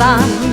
sun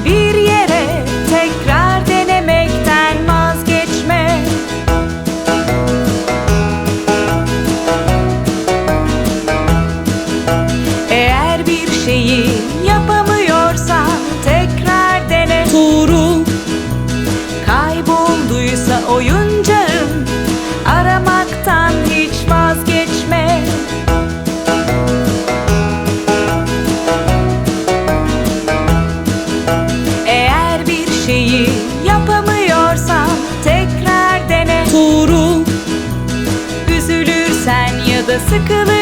Sıkılır